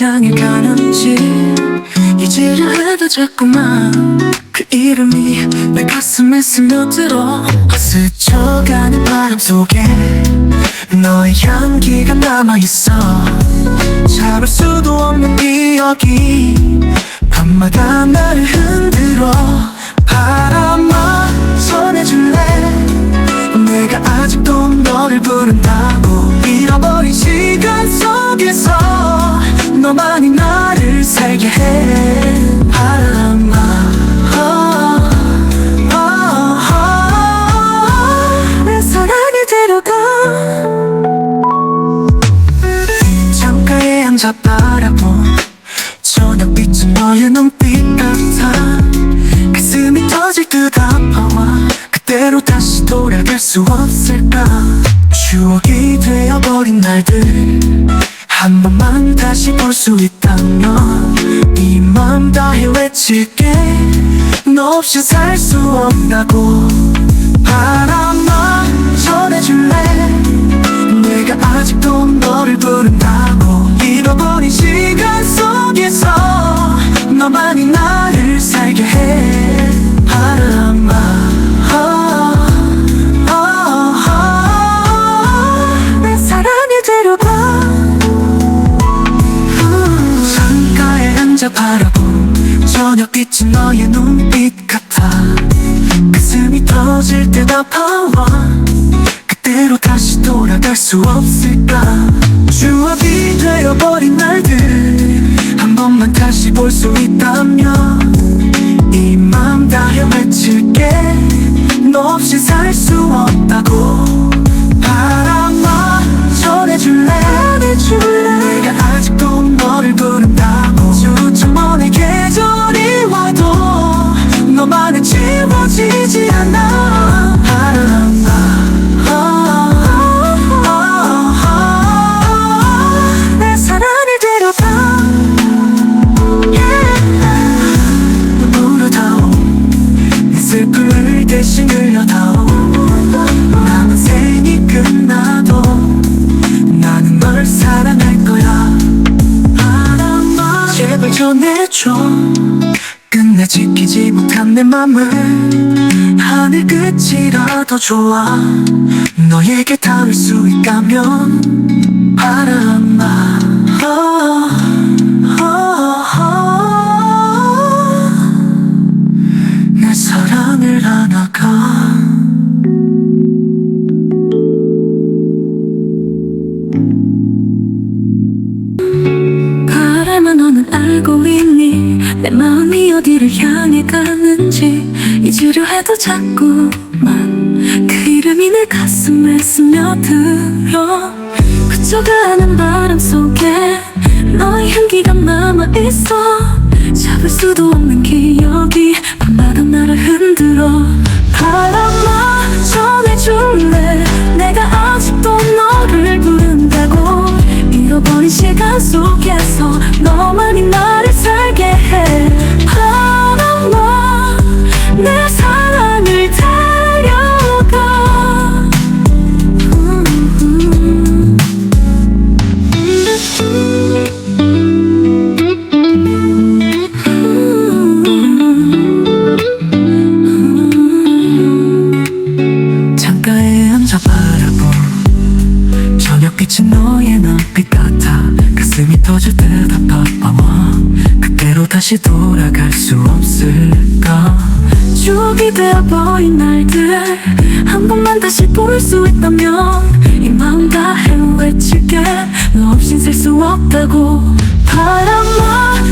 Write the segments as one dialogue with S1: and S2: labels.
S1: 향해 가는지 잊으려 해도 자꾸만 그 이름이 내 가슴에 스며들어 스쳐가는 바람 속에 너의 향기가 남아있어 잡을 수도 없는 기억이 밤마다 나를 흔들어 너만이 나를 살게 해. 바람아. 아, 아, 아, 내 사랑을 데려가 창가에 앉아 바라본 수 없다고. 바람아 전해줄래? 내가 아직도 너를 부른다고. 잃어버린 시간 속에서 너만이 나를 살게 해. 바람아 아, 아, 아, 내 사랑을 데려가 음, 창가에 앉아 바라본 저녁빛이 너의 눈빛 같아. 가슴이 터질 듯 아파와. 그대로 다시 돌아갈 수 없을까? 추억이 되어버린 날들. 한 번만 다시 볼 수 있다면 이 맘 다해 외칠게. 너 없이 살 수 없다고 끝이라도 좋아. 너에게 닿을 수 있다면 바람아. 내 사랑을 하나가. 바람아 너는 알고 있니? 내 마음이 어디를 향해 가는지? 잊으려 해도 자꾸만 그 이름이 내 가슴에 스며들어 그쳐가는 바람 속에 너의 향기가 남아있어. 잡을 수도 없는 기억이 밤마다 나를 흔들어. 바람아 전해줄래? 내가 아직도 너를 부른다고. 잃어버린 시간 속에 다시 돌아갈 수 없을까? 추억이 되어버린 날들 한 번만 다시 볼 수 있다면 이 마음 다해 외칠게. 너 없인 살 수 없다고. 바람아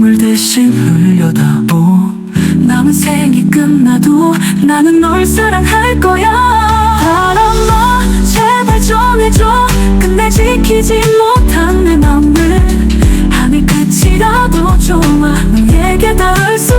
S1: 슬픔을 대신 흘려다오 남은 생이 끝나도 나는 널 사랑할 거야. 바람아 제발 전해줘. 끝내 지키지 못한 내 맘을. 하늘 끝이라도 좋아. 너에게 닿을 수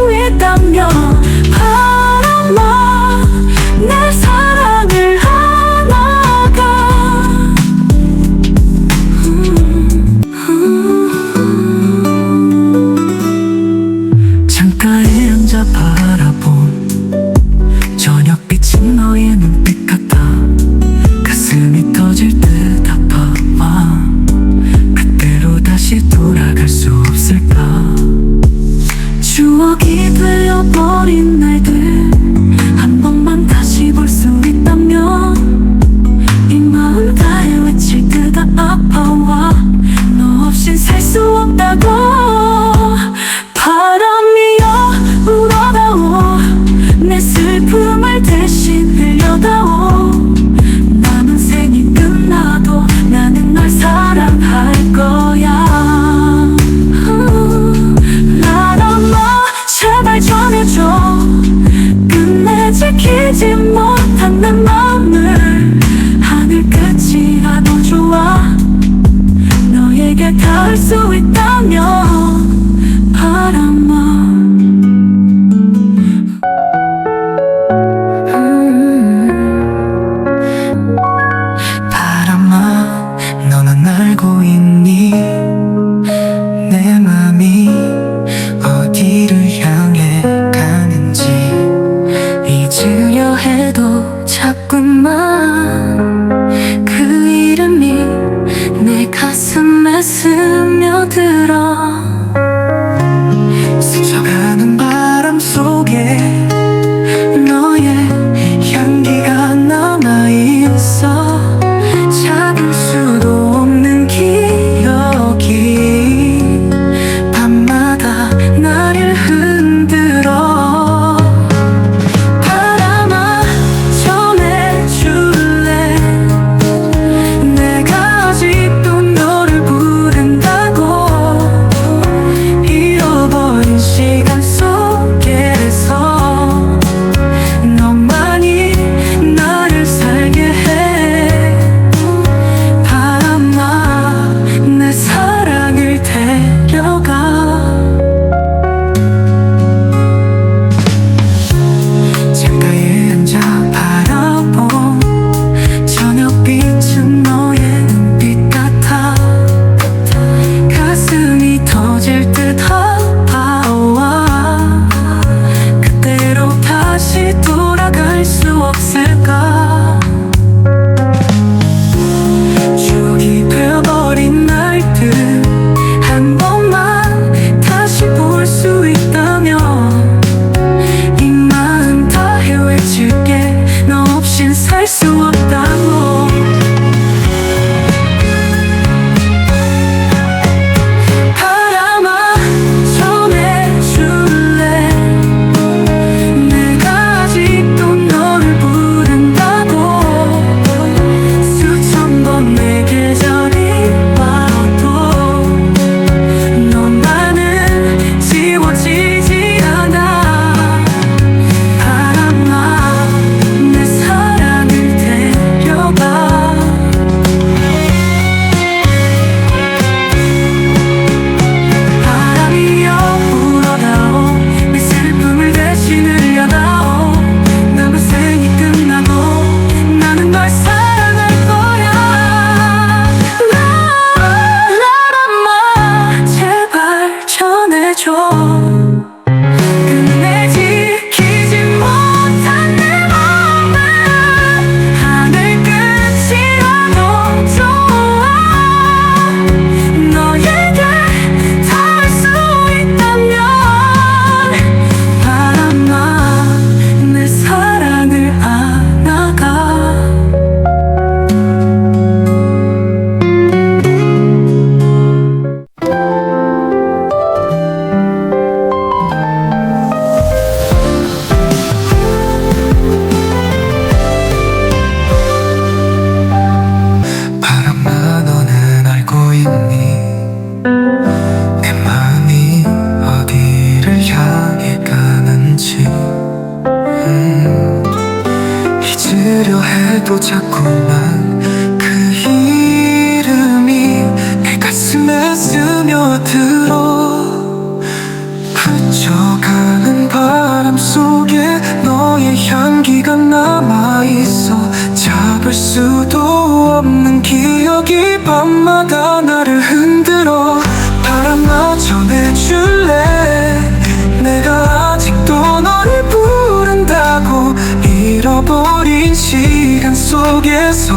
S1: 속에서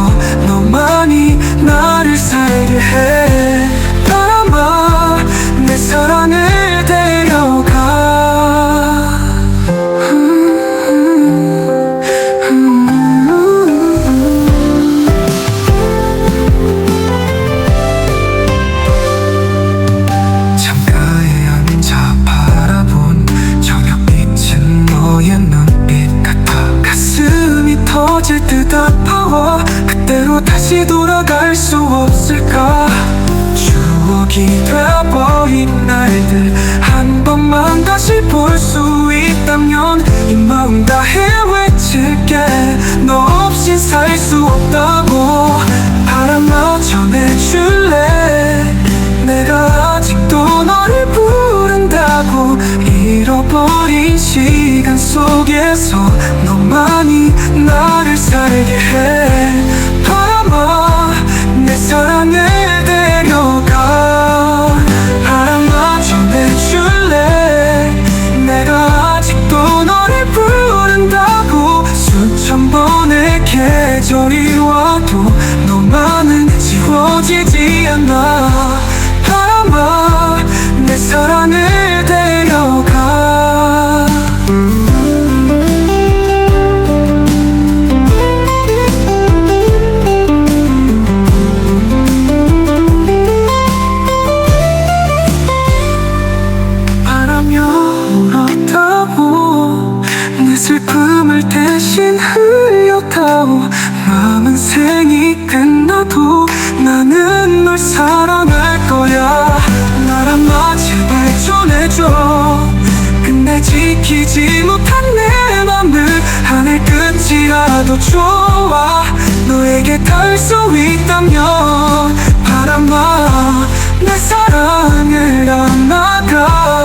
S1: 다시 돌아갈 수 없을까? 추억이 되어버린 날들 한 번만 다시 볼 수 있다면 이 마음 다해 외칠게. 너 없이 살 수 없다고 바람아 전해줄래? 내가 아직도 너를 부른다고 잃어버린 시간 속에서 못한 내 맘을 하늘 끝이라도 좋아 너에게 닿을 수 있다면 바람아 내 사랑을 안아가.